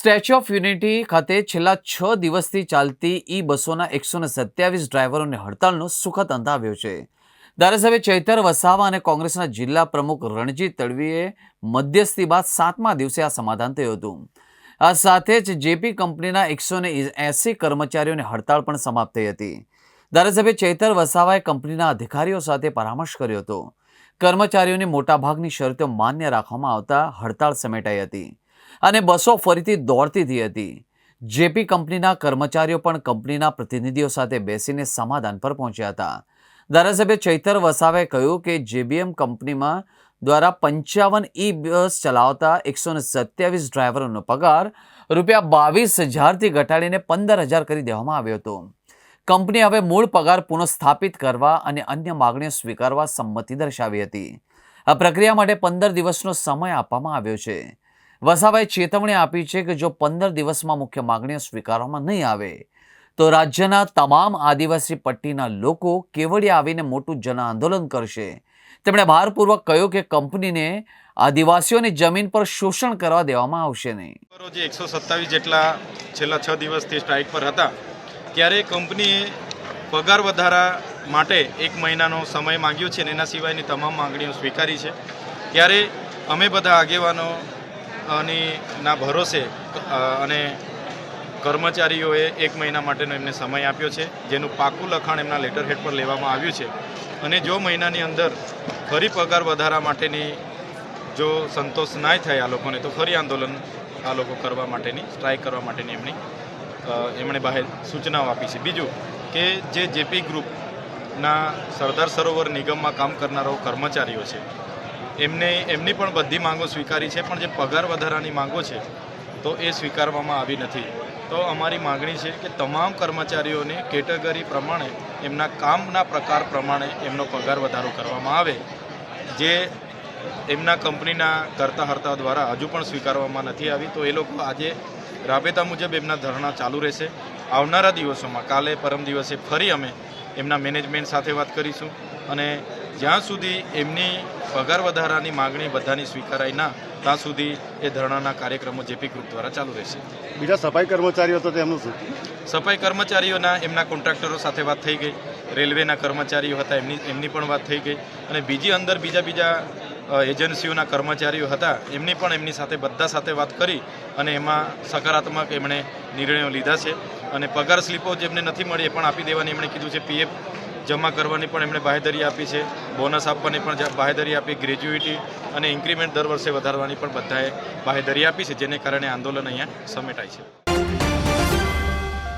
Statue of unity ખાતે છેલ્લા છ દિવસથી ચાલતી ઈ બસોના એકસો ને સત્યાવીસ ડ્રાઈવરોની હડતાલનો સુખદ અંત આવ્યો છે. ધારાસભ્ય ચૈતર વસાવા અને કોંગ્રેસના જિલ્લા પ્રમુખ રણજીત તડવીએ મધ્યસ્થી બાદ સાતમા દિવસે આ સમાધાન થયું હતું. આ સાથે જ જેપી કંપનીના એકસો ને એંસી કર્મચારીઓની હડતાળ પણ સમાપ્ત થઈ હતી. ધારાસભ્ય ચૈતર વસાવાએ કંપનીના અધિકારીઓ સાથે પરામર્શ કર્યો હતો. કર્મચારીઓની મોટાભાગની શરતો માન્ય રાખવામાં આવતા હડતાળ સમેટાઈ હતી. અને બસો ફરીથી દોડતી થઈ હતી. જેપી કંપનીના કર્મચારીઓ પણ કંપનીના પ્રતિનિધિઓ સાથે બેસીને સમાધાન પર પહોંચ્યા હતા. ધારાસભ્ય ચૈતર વસાવે કહ્યું કે જેબીએમ કંપનીમાં દ્વારા પંચાવન ઈ બસ ચલાવતા એકસો ને સત્યાવીસ ડ્રાઈવરોનો પગાર રૂપિયા બાવીસ હજારથી ઘટાડીને પંદર હજાર કરી દેવામાં આવ્યો હતો. કંપની હવે મૂળ પગાર પુનઃસ્થાપિત કરવા અને અન્ય માગણીઓ સ્વીકારવા સંમતિ દર્શાવી હતી. આ પ્રક્રિયા માટે પંદર દિવસનો સમય આપવામાં આવ્યો છે. વસાવાએ ચેતવણી આપી છે કે જો પંદર દિવસમાં મુખ્ય માગણીઓ સ્વીકારવામાં નહીં આવે, તો રાજ્યના તમામ આદિવાસી પટ્ટીના લોકો કેવડિયા આવીને મોટું જન આંદોલન કરશે. તેમણે ભારપૂર્વક કહ્યું કે કંપનીને આદિવાસીઓની જમીન પર શોષણ કરવા દેવામાં આવશે નહીં. જે એકસો સત્તાવીસ જેટલા છેલ્લા છ દિવસથી સ્ટ્રાઇક પર હતા, ત્યારે કંપનીએ પગાર વધારા માટે એક મહિનાનો સમય માંગ્યો છે અને એના સિવાયની તમામ માંગણીઓ સ્વીકારી છે. ત્યારે અમે બધા આગેવાનો ની ના ભરોસે અને કર્મચારીઓએ એક મહિના માટેનો એમને સમય આપ્યો છે, જેનું પાકું લખાણ એમના લેટર હેડ પર લેવામાં આવ્યું છે. અને જો મહિનાની અંદર ફરી પગાર વધારા માટેની જો સંતોષ ના થાય આ લોકોને, તો ફરી આંદોલન આ લોકો કરવા માટેની, સ્ટ્રાઇક કરવા માટેની એમની એમણે બહાર સૂચનાઓ આપી છે. બીજું કે જે જેપી ગ્રુપના સરદાર સરોવર નિગમમાં કામ કરનારો કર્મચારીઓ છે એમને એમની પણ બધી માંગો સ્વીકારી છે, પણ જે પગાર વધારાની માંગો છે, તો એ સ્વીકારવામાં આવી નથી. તો અમારી માગણી છે કે તમામ કર્મચારીઓને કેટેગરી પ્રમાણે, એમના કામના પ્રકાર પ્રમાણે એમનો પગાર વધારો કરવામાં આવે, જે એમના કંપનીના કરતા હર્તા દ્વારા હજુ પણ સ્વીકારવામાં નથી આવી. તો એ લોકો આજે રાબેતા મુજબ એમના ધરણા ચાલુ રહેશે. આવનારા દિવસોમાં, કાલે પરમ દિવસે ફરી અમે એમના મેનેજમેન્ટ સાથે વાત કરીશું અને જ્યાં સુધી એમની પગાર વધારાની માગણી બધાની સ્વીકારાય ના ત્યાં સુધી એ ધરણાના કાર્યક્રમો જેપી ગ્રુપ દ્વારા ચાલુ રહેશે. બીજા સફાઈ કર્મચારીઓ તો તેમનું શું? સફાઈ કર્મચારીઓના એમના કોન્ટ્રાક્ટરો સાથે વાત થઈ ગઈ. રેલવેના કર્મચારીઓ હતા એમની એમની પણ વાત થઈ ગઈ. અને બીજી અંદર બીજા બીજા એજન્સીઓના કર્મચારીઓ હતા એમની પણ એમની સાથે બધા સાથે વાત કરી અને એમાં સકારાત્મક એમણે નિર્ણયો લીધા છે. અને પગાર સ્લીપો જેમને નથી મળી એ પણ આપી દેવાની એમણે કીધું છે. પીએફ જમા કરવાની પણ એમણે બાહેધરી આપી છે. બોનસ આપવાની પણ બાહેધરી આપી ગ્રેજ્યુએટી અને ઇન્ક્રીમેન્ટ દર વર્ષે વધારવાની પણ બધાએ બાહેધરી આપી છે, જેને કારણે આંદોલન અહીંયા સમેટાય છે.